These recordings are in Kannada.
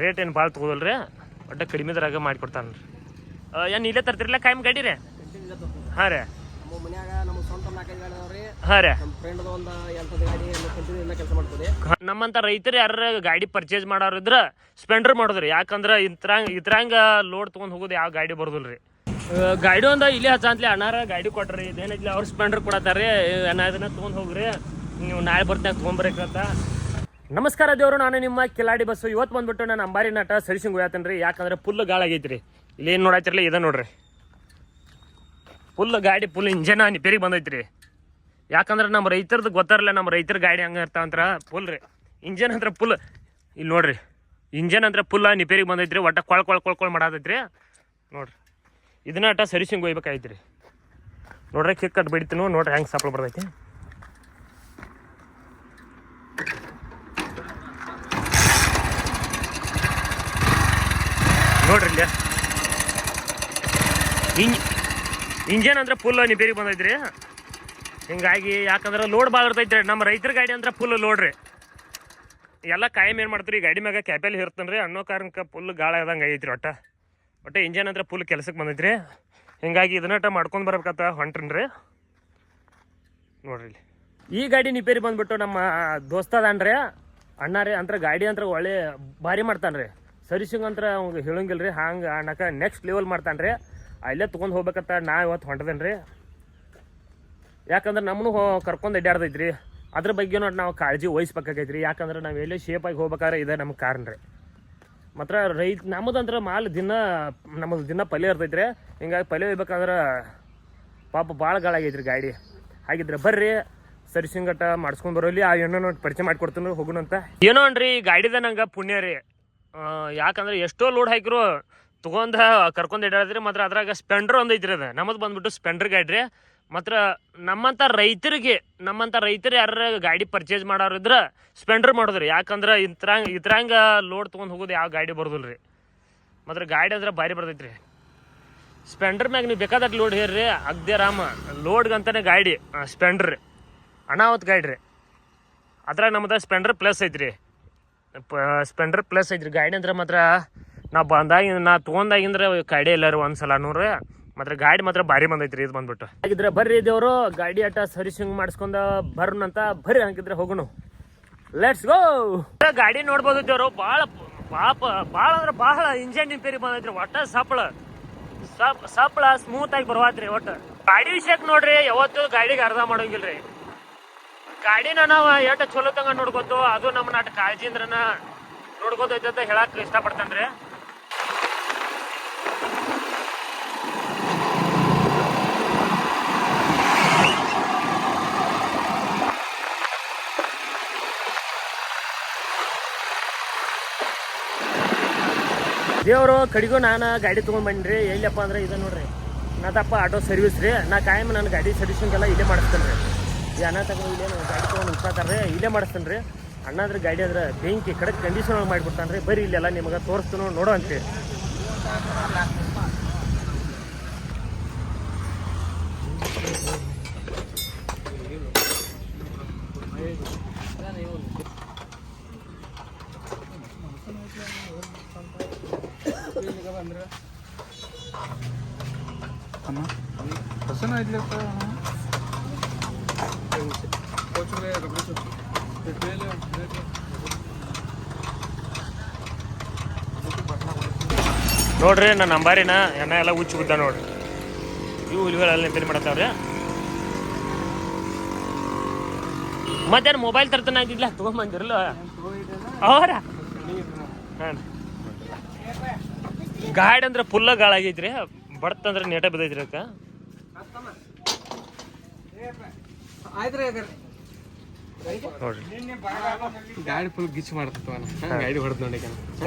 ರೇಟ್ ಏನು ಭಾಳ ತೊಗೋದಲ್ರಿ? ಒಟ್ಟು ಕಡಿಮೆದ್ರಾಗ ಮಾಡಿಕೊಡ್ತಾನೆ ರೀ ಏನು ಇಲ್ಲೇ ತರ್ತಿರಲ್ಲ ಕಾಯಂ ಗಾಡಿ ರೀ? ಹಾಂ ರೀ. ನಮ್ಮಂತ ರೈತರು ಯಾರ ಗಾಡಿ ಪರ್ಚೇಸ್ ಮಾಡೋರು ಇದ್ರ ಸ್ಪೆಂಡರ್ ಮಾಡೋದ್ರಿ. ಯಾಕಂದ್ರೆ ಇತ್ರಂಗ ಇತ್ರಂಗ ಲೋಡ್ ತಗೊಂಡ್ ಹೋಗೋದು ಯಾವ ಗಾಡಿ ಬರೋದಿಲ್ರಿ. ಗಾಡಿ ಒಂದ ಇಲ್ಲಿ ಹಚ್ಚಂತ್ಲಿ ಅಣ್ಣಾರ ಗಾಡಿ ಕೊಟ್ರಿ. ಇದೇನಿಲ್ಲ ಅವ್ರ ಸ್ಪೆಂಡರ್ ಕೊಡತ್ತಾರ ಇದನ್ನ ತೊಗೊಂಡ್ ಹೋಗ್ರಿ. ನೀವು ನಾಳೆ ಬರ್ತಾಗ ತೊಗೊಂಬರ್ಬೇಕಂತ ನಮಸ್ಕಾರ ದೇವರು, ನಾನು ನಿಮ್ಮ ಕಿಲಾಡಿ ಬಸ್ಸು ಇವತ್ತು ಬಂದ್ಬಿಟ್ಟು ನಾನು ಅಂಬಾರಿ ನಾಟ ಸರಿಸಿಂಗ್ ಹೋಯತನ್ರಿ ಯಾಕಂದ್ರೆ ಫುಲ್ ಗಾಳಾಗೈತ್ರಿ ಇಲ್ಲಿ ಏನು ನೋಡತ್ತಿರಲಿ ಇದೆ ನೋಡ್ರಿ. ಫುಲ್ ಗಾಡಿ ಫುಲ್ ಇಂಜನ್ ನಿಪೇರಿಗೆ ಬಂದೈತ್ರಿ. ಯಾಕಂದ್ರೆ ನಮ್ಮ ರೈತರದ್ದು ಗೊತ್ತಾರಲ್ಲ ನಮ್ಮ ರೈತರ ಗಾಡಿ ಹಂಗೆ ಇರ್ತಾವಂತ್ರ ಫುಲ್ ರೀ. ಇಂಜನ್ ಅಂದ್ರೆ ಫುಲ್ ಇಲ್ಲಿ ನೋಡ್ರಿ. ಇಂಜನ್ ಅಂದ್ರೆ ಫುಲ್ ನಿಪೇರಿಗೆ ಬಂದೈತ್ರಿ. ಒಟ್ಟ ಕೊಳ್ ಕೊಳ್ ಕೊಳ್ ಕೊಳ್ ಮಾಡತೈತ್ರಿ. ನೋಡ್ರಿ. ಇದನ್ನ ಆಟ ಸರಿಸಿಂಗ್ ಒಯ್ಬೇಕಾಯ್ತ್ರಿ ನೋಡ್ರಿ, ಕಿಕ್ ಕಟ್ ಬಿಡ್ತೀನು. ನೋಡ್ರಿ, ಹೆಂಗೆ ಸಪ್ಲ ಬರ್ತೈತಿ. ನೋಡ್ರಿ ಇಲ್ಲಿ. ಇಂಜ್ ಇಂಜನ್ ಅಂದ್ರೆ ಫುಲ್ ನಿಪೇರಿಗೆ ಬಂದೈತ್ರಿ ಹಿಂಗಾಗಿ ಯಾಕಂದ್ರೆ ಲೋಡ್ ಭಾಳ ಇರ್ತೈತ್ರಿ ನಮ್ಮ ರೈತರ ಗಾಡಿ ಅಂದ್ರೆ ಫುಲ್ ಲೋಡ್ ರೀ. ಎಲ್ಲ ಕಾಯಂ ಏನು ಮಾಡ್ತೀರಿ? ಗಾಡಿ ಮ್ಯಾಗ ಕ್ಯಾಪೆಲ್ ಇರ್ತಾನೆ ರೀ ಅನ್ನೋ ಕಾರಣಕ್ಕೆ ಫುಲ್ ಗಾಳ ಆದಂಗೆ ಐತ್ರಿ ಒಟ್ಟ. ಒಟ್ಟ ಇಂಜನ್ ಅಂದ್ರೆ ಫುಲ್ ಕೆಲಸಕ್ಕೆ ಬಂದೈತ್ರಿ ಹಿಂಗಾಗಿ ಇದನ್ನಟ ಮಾಡ್ಕೊಂಡು ಬರ್ಬೇಕಂತ ಹೊಂಟ್ರಿ ರೀ ನೋಡ್ರಿ ಈ ಗಾಡಿ ನಿಪೇರಿ ಬಂದ್ಬಿಟ್ಟು ನಮ್ಮ ದೋಸ್ತ ಅದಾನ್ರಿ ಅಣ್ಣ ರೀ ಅಂದ್ರೆ ಗಾಡಿ ಅಂದ್ರೆ ಒಳ್ಳೆ ಭಾರಿ ಮಾಡ್ತಾನೆ ರೀ ಸರ್ವಿಸಿಂಗ್ ಅಂತ ಅವ್ಗೆ ಹೇಳಂಗಿಲ್ಲ ರೀ. ಹಂಗೆ ಅನ್ನಕ ನೆಕ್ಸ್ಟ್ ಲೆವೆಲ್ ಮಾಡ್ತಾನೆ ರೀ. ಅಲ್ಲೇ ತೊಗೊಂಡು ಹೋಗ್ಬೇಕಂತ ನಾ ಇವತ್ತು ಹೊಂಟದೇನು ರೀ. ಯಾಕಂದ್ರೆ ನಮ್ಮನ್ನು ಕರ್ಕೊಂಡು ಅಡ್ಡಾಡ್ದೈತ್ರಿ ಅದ್ರ ಬಗ್ಗೆ ನೋಡಿ ನಾವು ಕಾಳಜಿ ವಹಿಸ್ಬೇಕಾಗೈತ್ರಿ. ಯಾಕಂದ್ರೆ ನಾವು ಎಲ್ಲೇ ಶೇಪಾಗಿ ಹೋಗ್ಬೇಕಾದ್ರೆ ಇದೆ ನಮ್ಮ ಕಾರಣ ರೀ. ಮಾತ್ರ ರೈತ ನಮ್ಮದಂದ್ರೆ ಮಾಲ್ ದಿನ ನಮ್ಮದು ದಿನ ಪಲ್ಯ ಇರ್ತೈತ್ರಿ. ಹಿಂಗಾಗಿ ಪಲ್ಯ ಹೋಗ್ಬೇಕಂದ್ರೆ ಪಾಪ ಭಾಳ ಗಾಳಾಗೈತ್ರಿ ಗಾಡಿ. ಹಾಗಿದ್ರೆ ಬರ್ರಿ. ಸರ್ವಿಸಿಂಗ್ ಅಟ್ಟ ಮಾಡಿಸ್ಕೊಂಡ್ ಬರೋಲಿ. ಆ ಏನೋ ಪರಿಚಯ ಮಾಡ್ಕೊಡ್ತೀನಿ, ಹೋಗುಣಂತ. ಏನೋ ಅನ್ರಿ, ಗಾಡಿದ ನಂಗೆ ಪುಣ್ಯ ರೀ. ಯಾಕಂದ್ರೆ ಎಷ್ಟೋ ಲೋಡ್ ಹಾಕಿರು ತಗೊಂಡ ಕರ್ಕೊಂಡು ಇಡಾದ್ರಿ ಮಾತ್ರ ಅದ್ರಾಗ ಸ್ಪೆಂಡರ್ ಒಂದ್ ಐತ್ರಿ ಅದು. ನಮ್ಮದು ಬಂದ್ಬಿಟ್ಟು ಸ್ಪೆಂಡರ್ ಗಾಡ್ರಿ. ರೀ ಮಾತ್ರ ನಮ್ಮಂತ ರೈತರಿಗೆ, ನಮ್ಮಂತ ರೈತರು ಯಾರ ಗಾಡಿ ಪರ್ಚೇಸ್ ಮಾಡೋರು ಸ್ಪೆಂಡ್ರ್ ಮಾಡಿದ್ರಿ. ಯಾಕಂದ್ರೆ ಇತ್ರಂಗ ಇತ್ರಂಗ ಲೋಡ್ ತೊಗೊಂಡು ಹೋಗೋದು ಯಾವ ಗಾಡಿ ಬರೋದಿಲ್ರಿ. ಮಾತ್ರ ಗಾಡಿ ಅಂದ್ರೆ ಭಾರಿ ಬರ್ತೈತ್ರಿ. ಸ್ಪೆಂಡರ್ ಮ್ಯಾಗ ನೀವು ಬೇಕಾದಟ್ಟು ಲೋಡ್ ಹೇರ್ರಿ ಅಗ್ದೇ ರಾಮ ಲೋಡ್ಗಂತಾನೆ ಗಾಡಿ ಸ್ಪೆಂಡರ್. ಅನಾವತ್ ಗಾಡಿ ರೀ ಅದ್ರಾಗ ನಮ್ದು ಸ್ಪೆಂಡರ್ ಪ್ಲಸ್ ಐತ್ರಿ. ಸ್ಪೆಂಡರ್ ಪ್ಲಸ್ ಐತ್ರಿ ಗಾಡಿ ಅಂದ್ರೆ ಮಾತ್ರ ನಾ ಬಂದಾಗಿಂದ, ನಾ ತೊಗೊಂಡಾಗಿಂದ್ರೆ ಗಾಡಿ ಎಲ್ಲಾರ ಒಂದು ಸಲ ನೂರು. ಮಾತ್ರ ಗಾಡಿ ಮಾತ್ರ ಭಾರಿ ಬಂದೈತ್ರಿ, ಇದು ಬಂದ್ಬಿಟ್ಟು. ಹಾಗಿದ್ರೆ ಬರ್ರಿ ದೇವರು, ಗಾಡಿ ಆಟ ಸರ್ವಿಸಿಂಗ್ ಮಾಡಿಸ್ಕೊಂಡ ಬರ್ನಂತ ಬರ್ರಿ ಹಂಗಿದ್ರೆ ಹೋಗೋಣ. ಲೆಟ್ಸ್ ಗೋ ಗಾಡಿ ನೋಡ್ಬೋದು ದೇವ್ರು ಭಾಳ ಪಾಪ ಭಾಳ ಅಂದ್ರೆ ಭಾಳ ಇಂಜನ್ ರಿಪೇರಿ ಬಂದೈತ್ರಿ, ಒಟ್ಟ ಸಪ್ಳ. ಸಪ್ ಸಪ್ಪಳ ಸ್ಮೂತ್ ಆಗಿ ಬರುವಾತ್ರಿ ಒಟ್ಟು. ಗಾಡಿ ವಿಷಯಕ್ಕೆ ನೋಡ್ರಿ, ಯಾವತ್ತು ಗಾಡಿಗೆ ಅರ್ಧ ಮಾಡೋಂಗಿಲ್ರಿ. ಗಾಡಿನ ನಾವು ಎಷ್ಟು ಚಲೋ ತಂಗ ನೋಡ್ಕೋತು, ಅದು ನಮ್ಮ ನಾಟ ಕಾಳಜಿ ಅಂದ್ರನ ನೋಡ್ಕೋತೈತೆ ಅಂತ ಹೇಳಕ್ ಇಷ್ಟಪಡ್ತಾನ್ರಿ ದೇವರು, ಕಡಿಗೂ ನಾನು ಗಾಡಿ ತೊಗೊಂಡ್ಬಂದ್ರಿ ಎಲ್ಲಪ್ಪ ಅಂದ್ರೆ ಇದು ನೋಡ್ರಿ. ನಾದಪ್ಪ ಆಟೋ ಸರ್ವಿಸ್ ರೀ, ನಾ ಕಾಯಂ ನನ್ನ ಗಾಡಿ ಸರ್ವಿಸಿಂಗ್ ಎಲ್ಲ ಇಲ್ಲೇ ಮಾಡಿಸ್ತೇನೆ ರೀ. ಅಣ್ಣ ತಗೊಂಡು ಇಲ್ಲೇನು ಗಾಡಿ ತೊಗೊಂಡು ರೀ ಇಲ್ಲೇ ಮಾಡಿಸ್ತಾನೆ ರೀ. ಅಣ್ಣ ಅಂದ್ರೆ ಗಾಡಿ ಅಂದ್ರೆ ಬೆಂಕಿ ಕಡೆ ಕಂಡೀಷನ್ ಒಳಗೆ ಮಾಡಿಬಿಡ್ತಾನೆ ರೀ. ಬರೀ ಇಲ್ಲೆಲ್ಲ ನಿಮಗೆ ತೋರಿಸ್ತಾನೋ ನೋಡೋ ಅಂತ ಅಮ್ಮ ಹಸನ ನೋಡ್ರಿ, ನನ್ನ ಅಂಬಾರಿನ ಎಣ್ಣೆ ಎಲ್ಲ ಹುಚ್ಚು ಬಿದ್ದ ನೋಡ್ರಿ. ಇವು ಹುಲಿಗಳೆಲ್ಲ ನಿಂತೇನು ಮಾಡತ್ತಾವ್ರಿ ಮತ್ತೇನು ಮೊಬೈಲ್ ತರ್ತಾನ ಇದ್ದಿಲ್ಲ ತೊಗೊಂಬಂದಿರಲ್ಲ. ಅವರ? ಹಾಂ ಗಾಡಿ ಅಂದ್ರೆ ಫುಲ್ಲ ಗಾಳಾಗೈತ್ರಿ ಬಡ್ತಂದ್ರೆ ನೆಟ ಬಿದ್ದೈತ್ರಿ ಅದಕ್ಕೆ ಗಾಡಿ ಫುಲ್ ಗಿಚ್ ಮಾಡ್ತವ ಗಾಡಿ ಹೊಡೆದ್ ನೋಡಿ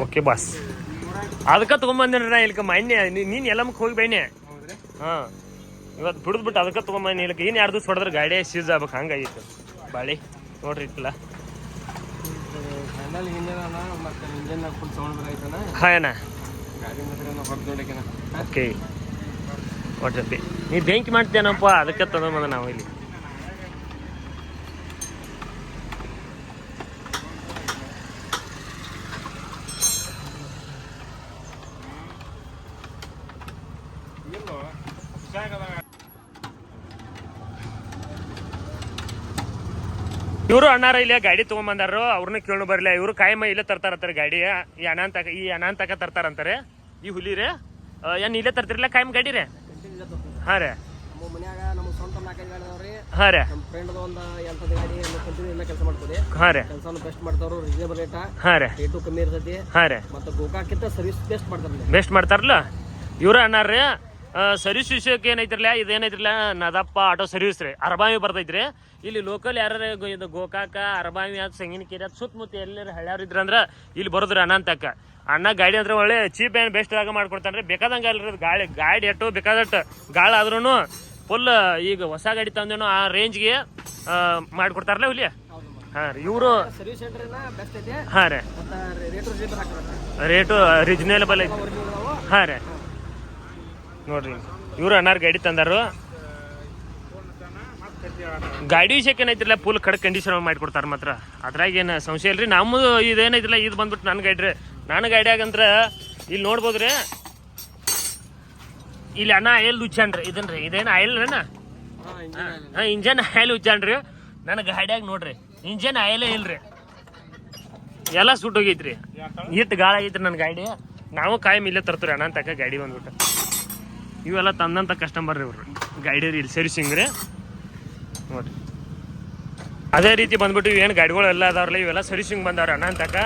ಓಕೆ ಬಾಸ್ ಅದಕ್ಕೆ ನಾ ಇಲ್ಕ ಮೊನ್ನೆ ನೀ- ಎಲ್ಲಮಕ್ಕೆ ಎಲ್ಲಮ್ಮಕ್ಕೆ ಹೋಗಿ ಬೈನೆ ಹಾಂ. ಇವತ್ತು ಬಿಡುದ್ಬಿಟ್ಟು ಅದಕ್ಕೆ ತಗೊಂಬಂದ್ ಇಲ್ಕ ಏನ್ ಎರಡು ದಿವಸ ಹೊಡೆದ್ರೆ ಗಾಡಿ ಸೀಸ್ ಆಗ್ಬೇಕು ಹಂಗಾಗಿತ್ತು ಬಾಳಿ ನೋಡ್ರಿ ಹೊಡೆದ್ ಓಕೆ ಒಟ್ಟೆ ನೀ ಬೆಂಕಿ ಮಾಡ್ತೇನಪ್ಪ ಅದಕ್ಕೆ ತಂದ ನಾವು ಇಲ್ಲಿ. ಇವರು ಅಣ್ಣಾರ ಇಲ್ಲ ಗಾಡಿ ತಗೊಂಬಂದಾರು ಅವ್ರನ್ನ ಕೇಳು ಬರ್ಲ ಇವರು ಕಾಯಮ ಇಲ್ಲೇ ತರ್ತಾರಂತಾರೆ ಗಾಡಿ. ಈ ಅನಾಂತಕ ಈ ಅನಾಂತಕ ತರ್ತಾರಂತಾರೆ ಈ ಹುಲಿ ರೀ. ಏನ್ ಇಲ್ಲೇ ತರ್ತಿರಲ್ಲ ಕಾಯಂ ಗಾಡಿ ರೀ. ಹಾ ರೀ. ಹಾ ರೀ. ನಮ್ಮ ಫ್ರೆಂಡ್ ಒಂದು ಎಂಟದ ಗಾಡಿ ಕಂಟಿನ್ಯೂ ಎಲ್ಲ ಕೆಲಸ ಮಾಡ್ತದೆ. ಹಾ ರೀ. ಹಾ ರೀ. ಕಮ್ಮಿ ಇರ್ತೈತಿ. ಹಾ ರೀ. ಮತ್ತು ಸರ್ವಿಸ್ ಬೆಸ್ಟ್ ಮಾಡ್ತಾರೆ ಬೆಸ್ಟ್ ಮಾಡ್ತಾರಲ್ಲ ಇವ್ರ ಅಣ್ಣಾರ್ರಿ ಸರ್ವಿಸ್ ವಿಷಯಕ್ಕೆ ಏನೈತ್ರಲ್ಲ? ಇದೇನೈತ್ರಲ್ಲ? ನದಪ್ಪ ಆಟೋ ಸರ್ವಿಸ್ ರೀ. ಅರಬಾವಿ ಬರ್ತೈತ್ರಿ. ಇಲ್ಲಿ ಲೋಕಲ್ ಯಾರು ಇದು ಗೋಕಾಕ ಅರಬಾವಿ ಅದು ಸಂಗಿನಕೆರೆ ಅದು ಸುತ್ತಮುತ್ತ ಎಲ್ಲರೂ ಹಳ್ಳ್ಯಾರು ಇದ್ರಂದ್ರ ಇಲ್ಲಿ ಬರೋದ್ರಿ ಅಣ್ಣ ತಕ್ಕ ಅಣ್ಣ ಗಾಡಿ ಅಂದ್ರೆ ಒಳ್ಳೆ ಚೀಪ್ ಆ್ಯಂಡ್ ಬೆಸ್ಟ್ ಆಗ ಮಾಡ್ಕೊಡ್ತಾನೆ ಬೇಕಾದಂಗೆ ಅಲ್ರಿ ಗಾಳಿ. ಗಾಡಿ ಎಟ್ಟು ಬೇಕಾದಷ್ಟು ಗಾಳ ಆದ್ರೂ ಫುಲ್ ಈಗ ಹೊಸ ಗಾಡಿ ತಂದೇನೋ ಆ ರೇಂಜ್ಗೆ ಮಾಡ್ಕೊಡ್ತಾರಲ್ಲ ಹುಲಿ? ಹಾಂ ರೀ. ಇವರು ಹಾಂ ರೀ. ರೇಟು ರೀಜನೇಬಲ್ ಐತಿ ಹಾಂ ರೀ. ನೋಡ್ರಿ. ಇವ್ರು ಅನ್ನಾರ ಗಾಡಿ ತಂದಾರು. ಗಾಡಿ ವಿಷಯಕ್ಕೆ ಏನೈತಿಲ್ಲ ಫುಲ್ ಕಡೆ ಕಂಡೀಷನ್ ಮಾಡಿಕೊಡ್ತಾರ ಮಾತ್ರ. ಅದ್ರಾಗ ಏನು ಸಂಶಯ ಇಲ್ರಿ? ನಮ್ಮದು ಇದೇನೈತಿಲ್ಲ, ಇದು ಬಂದ್ಬಿಟ್ಟು ನನ್ನ ಗಾಡಿ ರೀ ನನ್ನ ಗಾಡಿಯಾಗಂದ್ರೆ ಇಲ್ಲಿ ನೋಡ್ಬೋದ್ರಿ. ಇಲ್ಲಿ ಅಣ್ಣ ಆಯಿಲ್ ಉಚ್ಚಾನ್ರಿ ಇದನ್ರಿ, ಇದೇನು ಆಯಿಲ್ ಹಾಂ ಹಾಂ, ಇಂಜನ್ ಆಯಿಲ್ ಉಚ್ಚಾನ್ರಿ ನನ್ನ ಗಾಡಿಯಾಗ ನೋಡ್ರಿ, ಇಂಜನ್ ಆಯಿಲೇ ಇಲ್ರಿ. ಎಲ್ಲ ಸುಟ್ಟೋಗೈತ್ರಿ. ಇಟ್ಟು ಗಾಳ ಆಗೈತ್ರಿ ನನ್ನ ಗಾಡಿ. ನಾವು ಕಾಯಂ ಇಲ್ಲೇ ತರ್ತೀರಿ ಅಣ್ಣ ತಕ ಗಾಡಿ ಬಂದ್ಬಿಟ್ಟು. ಇವೆಲ್ಲ ತಂದಂಥ ಕಸ್ಟಮರ್ ರೀ ಇವ್ರು. ಗಾಡಿ ರೀ ಇಲ್ಲಿ. ಸರ್ವಿಸಿಂಗ್ ರೀ ನೋಡಿರಿ. ಅದೇ ರೀತಿ ಬಂದ್ಬಿಟ್ಟು ಏನು ಗಾಡಿಗಳು ಎಲ್ಲ ಅದಾವ್ರಲ್ಲ, ಇವೆಲ್ಲ ಸರ್ವಿಸಿಂಗ್ ಬಂದವ್ರಿ ಅನಂತಕ ತಕ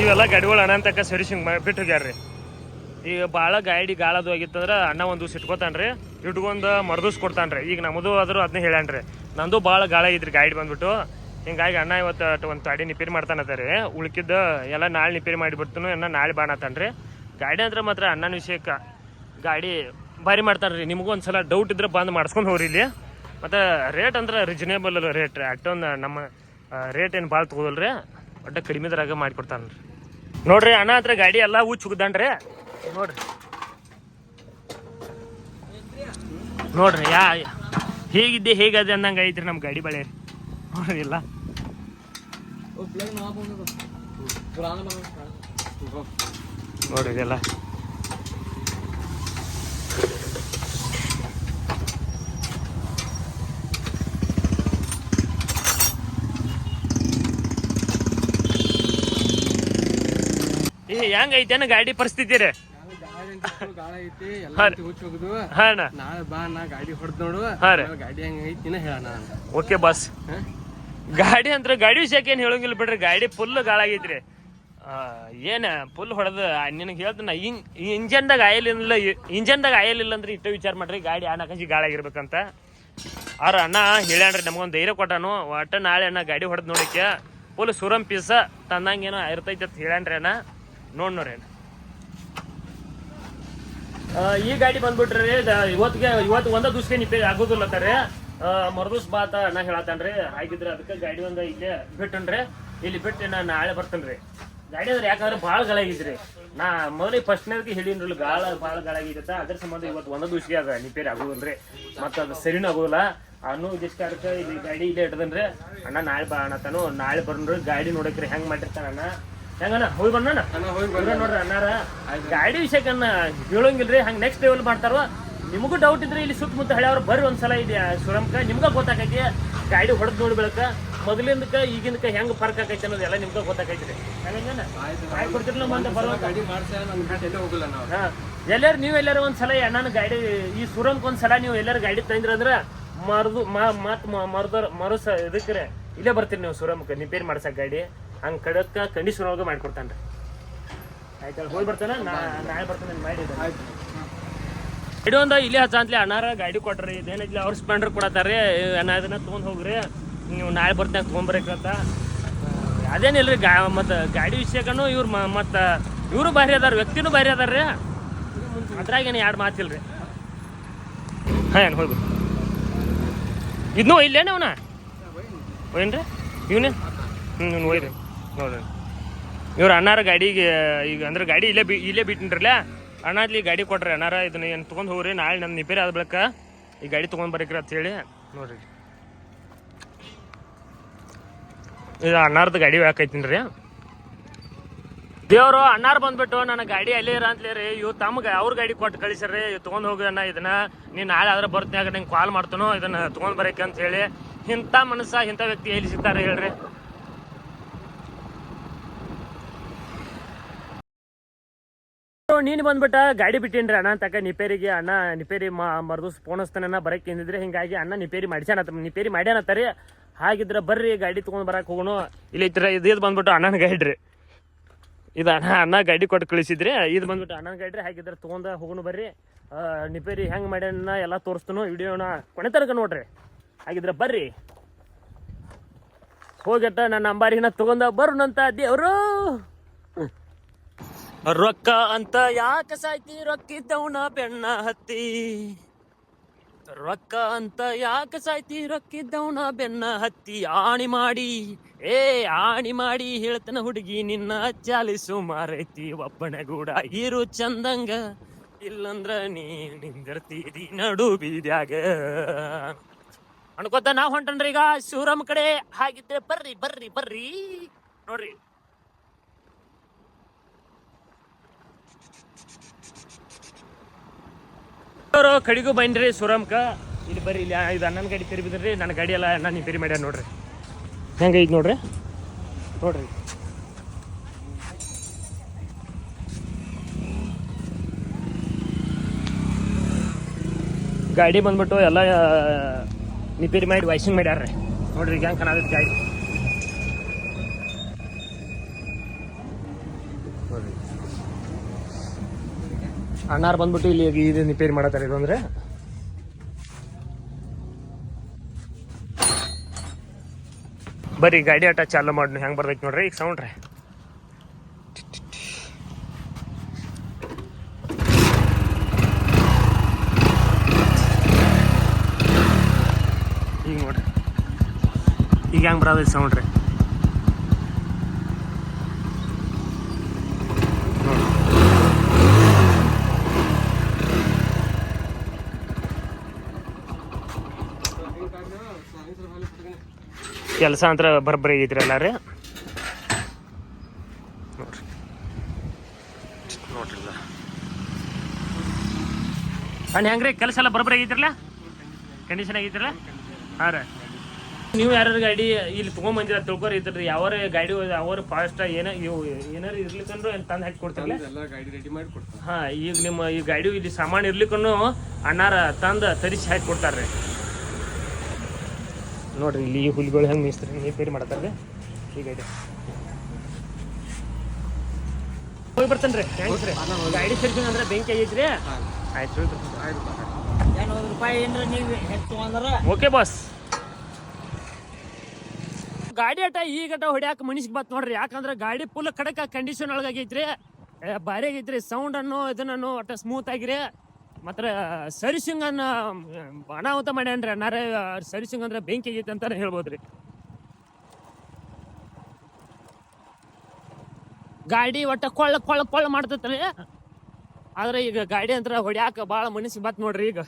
ಇವೆಲ್ಲ ಗಾಡಿಗಳು ಅನಂತಕ ತಕ ಸರ್ವಿಸಿಂಗ್ ಬಿಟ್ಟು ಈಗ ಭಾಳ ಗಾಡಿ ಗಾಳದು ಆಗಿತ್ತಂದ್ರೆ ಅಣ್ಣ ಒಂದು ದಿವ್ಸ ಇಟ್ಕೋತಾನ್ರಿ ಇಟ್ಕೊಂಡು ಮರ್ದೂಸ್ ಕೊಡ್ತಾನ್ರಿ ಈಗ ನಮ್ಮದು ಆದರೂ ಅದನ್ನ ಹೇಳ್ಯಾನ್ರಿ ನಂದು ಭಾಳ ಗಾಳ ಐತ್ರಿ ಗಾಡಿ ಬಂದ್ಬಿಟ್ಟು. ಹಿಂಗಾಗಿ ಅಣ್ಣ ಇವತ್ತು ಒಂದು ಗಾಡಿ ನಿಪೇರಿ ಮಾಡ್ತಾನತ್ತಾರೆ ಉಳ್ಕಿದ್ದು ಎಲ್ಲ ನಾಳೆ ನಿಪೇರಿ ಮಾಡಿಬಿಡ್ತಾನು, ಎಲ್ಲ ನಾಳೆ ಬಾಣತಾನ್ರಿ ಗಾಡಿ ಅಂದ್ರೆ ಮಾತ್ರ ಅಣ್ಣನ ವಿಷಯಕ್ಕೆ ಗಾಡಿ ಭಾರಿ ಮಾಡ್ತಾನ್ರಿ ನಿಮಗೂ ಒಂದ್ಸಲ ಡೌಟ್ ಇದ್ರೆ ಬಂದು ಮಾಡಿಸ್ಕೊಂಡು ಹೋಗ್ರಿ ಇಲ್ಲಿ. ಮತ್ತು ರೇಟ್ ಅಂದ್ರೆ ರಿಜನೇಬಲ್ ರೇಟ್ ರೀ. ಅಷ್ಟೊಂದು ನಮ್ಮ ರೇಟ್ ಏನು ಭಾಳ ತೊಗೋದಲ್ರಿ. ಒಟ್ಟು ಕಡಿಮೆದ್ರಾಗ ಮಾಡಿಕೊಡ್ತಾನ್ರಿ ನೋಡ್ರಿ ಅಣ್ಣ ಹತ್ರ ಗಾಡಿ ಎಲ್ಲ ಹೂ ಚುಗ್ದಾನ್ರಿ. ನೋಡ್ರಿ. ನೋಡ್ರಿ, ಯಾ, ಹೇಗಿದ್ದೆ, ಹೇಗದೆ ಅಂದಂಗೆ ಐತ್ರಿ ನಮ್ಮ ಗಾಡಿ ಬಳೆ ನೋಡ್ರಿ ಇಲ್ಲ ನೋಡ್ರಿ ಇದೆಲ್ಲ ಏ ಹೆಂಗ್ ಐತೇನ ಗಾಡಿ ಪರಿಸ್ಥಿತಿ ರೀ ಗಾಳ ಐತಿ ಎಲ್ಲ ಹಾ ರೀ. ಹುಚ್ಚ ಹೋಗುದು. ಹಾ ಅಣ್ಣ. ನಾಳೆ ಬಾ ನಾ ಗಾಡಿ ಹೊಡೆದ್ ನೋಡು. ಹಾ ರೀ. ಗಾಡಿ ಹೆಂಗ್ ಐತಿ ಓಕೆ ಬಾಸ್ ಗಾಡಿ ಅಂದ್ರೆ ಗಾಡಿ ವಿಷಯಕ್ಕೆ ಏನ್ ಹೇಳಂಗಿಲ್ಲ ಬಿಡ್ರಿ ಗಾಡಿ ಫುಲ್ ಗಾಳಾಗೈತ್ರಿ ಆ, ಏನ ಫುಲ್ ಹೊಡೆದು ನಿನಗೆ ಹೇಳ್ತೀನಿ ಇಂಜನ್ ಇಂಜನ್ದಾಗ ಆಯಿಲ್ ಇಲ್ಲ ಇಂಜನ್ದಾಗ ಆಯಿಲ್ ಇಲ್ಲ ಅಂದ್ರೆ ಇಟ್ಟು ವಿಚಾರ ಮಾಡ್ರಿ, ಗಾಡಿ ಆ ಗಾಳಿ ಗಾಳಾಗಿರ್ಬೇಕಂತ ಅವ್ರ ಅಣ್ಣ ಹೇಳ್ಯಾನ್ರಿ ನಮಗೊಂದು ಧೈರ್ಯ ಕೊಟ್ಟಾನು. ಒಟ್ಟ ನಾಳೆ ಅಣ್ಣ ಗಾಡಿ ಹೊಡೆದು ನೋಡಕ್ಕೆ ಫುಲ್ ಸುರಂ ಪೀಸ ತಂದಂಗೇನೋ ಇರ್ತೈತೆ ಅಂತ ಹೇಳ್ಯಾನ್ರಿ ಅಣ್ಣ ನೋಡ್ ನೋಡ್ರಿ ಅಣ್ಣ. ಈ ಗಾಡಿ ಬಂದ್ಬಿಟ್ರಿ ಇವತ್ತಿಗೆ ಇವತ್ತು ಒಂದ ದಿವ್ಸಕ್ಕೆ ನಿಪೇರಿ ಆಗೋದಿಲ್ಲ ತಾರೆ ಮರದೂಸ್ ಬಾತ ಅಣ್ಣ ಹೇಳತ್ತಾನ್ರಿ. ಹಾಗಿದ್ರೆ ಅದಕ್ಕೆ ಗಾಡಿ ಒಂದ ಇಲ್ಲೇ ಬಿಟ್ಟನ್ರಿ. ಇಲ್ಲಿ ಬಿಟ್ಟು ನಾ ನಾಳೆ ಬರ್ತೇನ್ರಿ. ಗಾಡಿ ಅಂದ್ರೆ ಯಾಕಂದ್ರೆ ಭಾಳ ಗಳಾಗಿದ್ರಿ. ನಾ ಮೊದಲಿಗೆ ಫಸ್ಟ್ನೇದಕ್ಕೆ ಹೇಳಿನ್ರಲ್ಲ ಗಾಳ ಭಾಳ ಗಾಳಾಗಿತ್ತ ಅದ್ರ ಸಂಬಂಧ ಇವತ್ತು ಒಂದೊಂದು ವಿಷಯ ಅದ ನಿಪೇರಿ ಆಗೋದಿಲ್ರಿ. ಮತ್ತೆ ಅದು ಸರಿನೂ ಆಗೋದಿಲ್ಲ. ಅನ್ನೋ ಉದ್ದೇಶಕ್ಕೆ ಇಲ್ಲಿ ಗಾಡಿ ಇಲ್ಲೇ ಇಟ್ಟದನ್ರಿ ಅಣ್ಣ ನಾಳೆ ಬಾ ಅಣ್ಣತನು ನಾಳೆ ಬರ್ರಿ ಗಾಡಿ ನೋಡಕ್ರಿ ಹೆಂಗ್ ಮಾಡಿರ್ತಾನ ಅಣ್ಣ. ಹೆಂಗಣ್ಣ ಹೋಗಿ ಇವ್ರ ನೋಡ್ರಿ ಅಣ್ಣಾರ. ಗಾಡಿ ವಿಷಯಕ್ಕನ್ನ ಹೇಳೋಂಗಿಲ್ರಿ ಹಂಗ್ ನೆಕ್ಸ್ಟ್ ಲೆವೆಲ್ ಮಾಡ್ತಾರೋ ನಿಮಗೂ ಡೌಟ್ ಇದ್ರೆ ಇಲ್ಲಿ ಸುತ್ತಮುತ್ತ ಹಳೆಯವ್ರು ಬರ್ರಿ ಒಂದ್ಸಲ ಇದೆ ಸುರಮ್ಕ ನಿಮ್ಗ ಗೊತ್ತಾಕೈತಿ ಗಾಡಿ ಹೊಡೆದ್ ನೋಡಿ ಬೆಳಕ. ಮೊದಲಿಂದಕ್ಕ ಈಗಿನಕ ಹೆಂಗ್ ಫರ್ಕ್ ಆಕೈತಿ ಅನ್ನೋದು ಎಲ್ಲ ನಿಮ್ಗ ಗೊತ್ತಾಕೈತ್ರಿ? ಆಯ್ತ್ ಕೊಡ್ತಿರ್ಲ ಮಂದ ಬರುವಂತ. ಹೋಗಲ್ಲ ನಾವು. ಹಾ. ಎಲ್ಲಾರು ನೀವು ಎಲ್ಲಾರು ಒಂದ್ಸಲ ಅಣ್ಣನ ಗಾಡಿ ಈ ಸುರಂಗ್ ಒಂದ್ಸಲ ನೀವು ಎಲ್ಲರೂ ಗಾಡಿ ತಂದ್ರ ಅಂದ್ರ ಮರ್ದು ಮತ್ ಮರ್ದರ್ ಮರುಸ ಇದಕ್ಕೆ ಇಲ್ಲೇ ಬರ್ತೀರಿ ನೀವು ಸುರಮ್ಕ ರಿಪೇರ್ ಮಾಡ್ಸಕ್ ಗಾಡಿ. ಹಂಗ್ ಕಡಕ್ಕ ಕಂಡೀಷನ್ ಸುರಂಗ ಮಾಡ್ಕೊಡ್ತಾನ್ರಿ. ಆಯ್ತಲ್ಲ ಹೋಗಿ ಬರ್ತಾನ? ನಾ- ನಾಳೆ ಬರ್ತಾನೆ ಮಾಡಿ ಗಾಡಿ ಒಂದ ಇಲ್ಲೇ ಹಚ್ಚ ಅಂತಲೇ ಅಣ್ಣಾರ ಗಾಡಿ ಕೊಟ್ರಿ. ಇದೇನಿಲ್ಲ ಅವ್ರ ಸ್ಪೆಂಡರ್ ಕೊಡತ್ತಾರ ಅಣ್ಣ ಇದನ್ನ ತೊಗೊಂಡ್ ಹೋಗ್ರಿ. ನೀವು ನಾಳೆ ಬರ್ತಾಗ ತೊಗೊಂಬರಕಂತ ಅದೇನಿಲ್ಲ ರೀ ಗಾ, ಮತ್ತು ಗಾಡಿ ವಿಷಯಕ್ಕೂ ಇವ್ರು ಮತ್ತು ಇವರು ಭಾರಿ ಅದಾರ, ವ್ಯಕ್ತಿನೂ ಭಾರಿ ಅದಾರ ರೀ. ಅದ್ರಾಗೇನು ಎರಡು ಮಾತಿಲ್ರಿ. ಹಾಂ, ಏನು ಹೋಗ್ಬೇಕು ಇದನ್ನೂ ಇಲ್ಲೇನೆ ಅವನ? ಹೋಯ್ನ್ರಿ ಇವನೇ? ಹ್ಞೂ ಇವ್ನು ಹೋಯ್ರಿ. ನೋಡ್ರಿ. ಇವ್ರು ಅಣ್ಣಾರ ಗಾಡಿಗೆ, ಈಗ ಅಂದ್ರೆ ಗಾಡಿ ಇಲ್ಲೇ ಬಿ, ಇಲ್ಲೇ ಬಿಟ್ಟಿನ್ರಲ್ಲ? ಅಣ್ಣ ಅಲ್ಲಿ ಗಾಡಿ ಕೊಟ್ರಿ ಅಣ್ಣಾರ ಇದನ್ನ ಏನು ತೊಗೊಂಡು ಹೋಗ್ರಿ, ನಾಳೆ ನಮ್ಮ ನಿಪೇರಿ ಆದ ಬಳಿಕ ಈ ಗಾಡಿ ತೊಗೊಂಡು ಬರೀಕ್ರಿ ಅಂತ ಹೇಳಿ. ನೋಡ್ರಿ. ಇದು ಅಣ್ಣಾರ್ದು ಗಾಡಿ ಹಾಕೈತೀನಿ ರೀ. ದೇವ್ರು, ಅಣ್ಣಾರ್ ಬಂದ್ಬಿಟ್ಟು ನನ್ನ ಗಾಡಿ ಅಲ್ಲೇ ಇರ ಅಂತಲೇ ರೀ. ಇವ್ ತಮ್ಗೆ ಅವ್ರ ಗಾಡಿ ಕೊಟ್ಟು ಕಳಿಸ್ರಿ ಇವ್ ಹೋಗಿ ಅಣ್ಣ ಇದನ್ನ. ನೀ ನಾಳೆ ಆದ್ರೆ ಬರ್ತೀನಾಗ ನಿಂಗೆ ಕಾಲ್ ಮಾಡ್ತಾನೋ, ಇದನ್ನ ತೊಗೊಂಡ್ ಬರಕ್ಕೆ ಅಂತ ಹೇಳಿ. ಇಂಥ ಮನಸ್ಸ, ಇಂಥ ವ್ಯಕ್ತಿ ಎಲ್ಲಿ ಸಿಗ್ತಾರೆ ಹೇಳ್ರಿ. ನೀನು ಬಂದ್ಬಿಟ್ಟ ಗಾಡಿ ಬಿಟ್ಟಿನ್ರಿ ಅಣ್ಣ ತಕ ನಿಪೇರಿಗೆ ಅಣ್ಣ, ನಿಪೇರಿ ಮರ್ದು ಫೋನ್ ಹಚ್ತಾನ ಬರಕ್ಕೆ ಹಿಂಗಾಗಿ ಅಣ್ಣ ನಿಪೇರಿ ಮಾಡಿಸ್ಯಾನ ನಿಪೇರಿ ಮಾಡ್ಯಾನತ್ತಾರೆ ಹಾಗಿದ್ರೆ ಬರ್ರಿ, ಗಾಡಿ ತೊಗೊಂಡು ಬರಕ್ಕೆ ಹೋಗೋಣ. ಇಲ್ಲಿ ಇತರ ಇದು ಬಂದ್ಬಿಟ್ಟು ಅಣ್ಣನ ಗೈಡ್ರಿ. ಇದು ಅಣ್ಣ ಅಣ್ಣ ಗಾಡಿ ಕೊಟ್ಟು ಕಳಿಸಿದ್ರಿ. ಇದು ಬಂದ್ಬಿಟ್ಟು ಅಣ್ಣನ ಗೈಡ್ರಿ, ಹಾಗಿದ್ರೆ ತೊಗೊಂಡ ಹೋಗೋಣ ಬರ್ರಿ. ನಿಪೇರಿ ಹೆಂಗೆ ಮಾಡ್ಯಾನ ಎಲ್ಲ ತೋರಿಸ್ತಾನು ವಿಡಿಯೋನ ಕೊನೆ ತನಕ ನೋಡ್ರಿ. ಹಾಗಿದ್ರೆ ಬರ್ರಿ. ಹೋಗಟ್ಟ ನನ್ನ ಅಂಬಾರಿನ ತಗೊಂಡ ಬರೋಣಂತ ದೇವ್ರು. ರೊಕ್ಕ ಅಂತ ಯಾಕೆ ಸಾಯ್ತಿ? ರೊಕ್ಕಿದ್ದವನ ಬೆಣ್ಣ ಹತ್ತಿ. ರೊಕ್ಕ ಅಂತ ಯಾಕ ಸಾಯ್ತಿ? ರೊಕ್ಕಿದ್ದವನ ಬೆನ್ನ ಹತ್ತಿ ಆಣಿ ಮಾಡಿ. ಏ, ಆಣಿ ಮಾಡಿ ಹೇಳ್ತನ ಹುಡುಗಿ, ನಿನ್ನ ಚಾಲಿಸು ಮಾರೈತಿ ಒಬ್ಬನಗೂಡ ಇರು ಚಂದಂಗ. ಇಲ್ಲಂದ್ರ ನೀ ನಿಂದಿರ್ತೀರಿ ನಡು ಬೀದ್ಯಾಗ. ಅನ್ಕೋತ ನಾವ್ ಈಗ ಶಿವರಾಮ್ ಕಡೆ. ಹಾಗಿದ್ರೆ ಬರ್ರಿ ಬರ್ರಿ ಬರ್ರಿ. ನೋಡ್ರಿ. ಅವರು ಕಡಿಗೂ ಬಂದ್ರಿ ಸುರಮ್ಕ. ಇಲ್ಲಿ ಬರ್ರಿ, ಇಲ್ಲಿ ಇದು ಅಣ್ಣನ ಗಾಡಿ ತೆರಿ ಬಿದ್ರಿ, ನನ್ನ ಗಾಡಿ ಎಲ್ಲ ಅಣ್ಣ ತಿರಿ ಮಾಡ್ಯಾರ ನೋಡ್ರಿ. ಹೆಂಗೈತೆ ನೋಡ್ರಿ? ನೋಡ್ರಿ. ಗಾಡಿ ಬಂದ್ಬಿಟ್ಟು ಎಲ್ಲ ರಿಪೇರಿ ಮಾಡಿ ವಾಷಿಂಗ್ ಮಾಡ್ಯಾರ್ರಿ. ನೋಡ್ರಿ ಈಗ ಹೆಂಗೆ ಗಾಡಿ. ಅಣ್ಣಾರ್ ಬಂದ್ಬಿಟ್ಟು ಇಲ್ಲಿ ಇದು ರಿಪೇರಿ ಮಾಡತ್ತಾರೆ ಇದು ಅಂದ್ರೆ ಬರೀ ಗಾಡಿ ಆಟ ಚಾಲು ಮಾಡಿ ಹೆಂಗ್ ಬರ್ಬೇಕು ನೋಡ್ರಿ ಈಗ ಸೌಂಡ್ ರೀ. ಈಗ ನೋಡ್ರಿ. ಈಗ ಹೆಂಗ್ ಬರೋದೈತಿ ಸೌಂಡ್ ಕೆಲಸ ಅಂತ ಬರ್ಬರಿ ಐತ್ರಿ ಎಲ್ಲ ರೀ. ನೋಡ್ರಿ. ನೋಡ್ರಿ. ಅಣ್ಣ ಹೆಂಗ್ರಿ? ಕೆಲಸ ಎಲ್ಲ ಬರ್ಬರಿ ಕಂಡೀಷನ್ ಆಗೈತ್ರಲ್ಲ ಹಾಂ ರೀ. ನೀವು ಯಾರು ಗಾಡಿ ಇಲ್ಲಿ ತೊಗೊಂಬಂದಿರ ತಿಳ್ಕೊರಿ ಇದ್ರಿ ಯಾವ್ರ ಗಾಡಿ ಅವ್ರ ಫಾಸ್ಟ್ ಏನೋ ಇವು ಏನಾರು ಇರ್ಲಿಕ್ಕಂದ್ರು ತಂದು ಹಾಕಿ ಕೊಡ್ತಿರಲ್ಲ ಎಲ್ಲ ಗಾಡಿ ರೆಡಿ ಮಾಡಿ ಕೊಡ್ತಾರೆ. ಹಾ ಈಗ ನಿಮ್ಮ ಈ ಗಾಡಿ ಇಲ್ಲಿ ಸಾಮಾನು ಇರ್ಲಿಕ್ಕೂ ಅಣ್ಣಾರ ತಂದು ತರಿಸಿ ಹಾಕಿ ಕೊಡ್ತಾರ್ರಿ. ನೋಡ್ರಿ ಇಲ್ಲಿ ಈ ಹುಲಿಗಳು ಹೆಂಗೆ ಮೀಸ್ತ್ರಿ ರಿಪೇರಿ ಪೇರಿ ಈ ಗಾಡಿ ಹೋಗಿ ಬರ್ತಾನೆ ರೀ ಥ್ಯಾಂಕ್ಸ್ ರೀ. ಗಾಡಿ ಸರ್ಕಿಂಗ್ ಅಂದ್ರೆ ಬೆಂಕಿ ಆಗೈತ್ರಿ. ಆಯ್ತು ರೂಪಾಯಿ ಏನ್ರ ನೀವು ಹೆಚ್ಚು ಅಂದ್ರೆ ಓಕೆ ಬಾಸ್ ಗಾಡಿ ಅಟ ಈ ಗಟ ಹೊಡ್ಯಾಕ ಮನುಷ್ಯ ಬತ್ ನೋಡ್ರಿ ಯಾಕಂದ್ರೆ ಗಾಡಿ ಫುಲ್ ಕಡಕ ಕಂಡೀಷನ್ ಒಳಗಾಗೈತ್ರಿ ಭಾರಿ ಆಗೈತ್ರಿ ಸೌಂಡ್ ಅನ್ನೋ ಇದನ್ನು ಅಟ ಸ್ಮೂತ್ ಆಗಿರಿ. ಮಾತ್ರ ಸರ್ವಿಸಿಂಗ್ ಅನ್ನ ಅನಾಹುತ ಮಾಡ್ಯಾನ್ರಿ ಅನ್ನಾರ ಸರ್ವಿಸಿಂಗ್ ಅಂದ್ರೆ ಬೆಂಕಿ ಆಗೈತೆ ಅಂತಾನೆ ಹೇಳ್ಬೋದ್ರಿ. ಗಾಡಿ ಒಟ್ಟ ಕೊಳ್ಳ ಕೊಳ್ಳ ಕೊಳ್ಳ ಮಾಡ್ತೈತ್ರಿ. ಆದ್ರೆ ಈಗ ಗಾಡಿ ಅಂತ ಹೊಡ್ಯಾಕ ಭಾಳ ಮನಸ್ಸಿಗೆ ಬತ್ ನೋಡ್ರಿ ಈಗ.